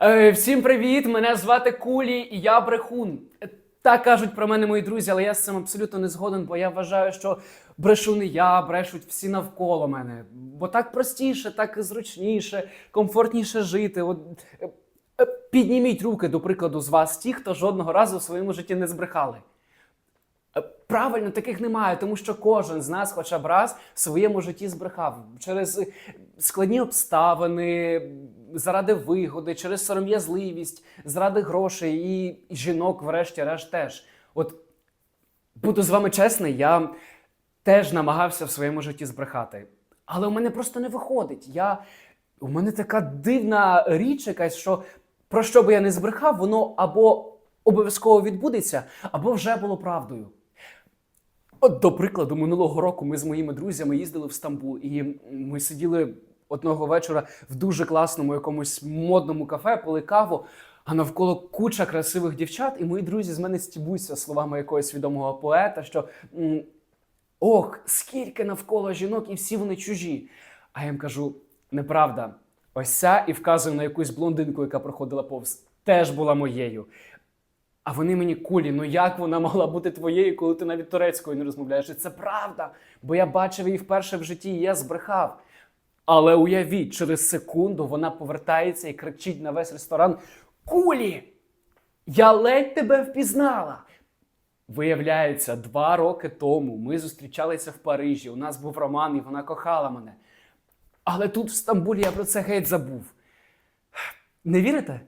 Е, всім привіт! Мене звати Кулі, і я брехун. Так кажуть про мене мої друзі, але я з цим абсолютно не згоден, бо я вважаю, що брешу не я, брешуть всі навколо мене. Бо так простіше, так зручніше, комфортніше жити. От, е, е, підніміть руки, до прикладу, з вас ті, хто жодного разу в своєму житті не збрехали. Е, Правильно, таких немає, тому що кожен з нас хоча б раз в своєму житті збрехав через е, складні обставини, заради вигоди, через сором'язливість, заради грошей і, жінок, врешті-решт, теж. От буду з вами чесний, я теж намагався в своєму житті збрехати. Але у мене просто не виходить. Я... У мене така дивна річ якась, що про що би я не збрехав, воно або обов'язково відбудеться, або вже було правдою. От, до прикладу, минулого року ми з моїми друзями їздили в Стамбул, і ми сиділи одного вечора в дуже класному якомусь модному кафе, пили каву, а навколо куча красивих дівчат, і мої друзі з мене стібуться словами якогось відомого поета, що ох, скільки навколо жінок, і всі вони чужі. А я їм кажу: неправда, ось ця і вказую на якусь блондинку, яка проходила повз, теж була моєю. А вони мені кулі, ну як вона могла бути твоєю, коли ти навіть турецькою не розмовляєш? І це правда, бо я бачив її вперше в житті, і я збрехав. Але уявіть, через секунду вона повертається і кричить на весь ресторан: Кулі! Я ледь тебе впізнала. Виявляється, два роки тому ми зустрічалися в Парижі. У нас був роман, і вона кохала мене. Але тут, в Стамбулі, я про це геть забув. Не вірите?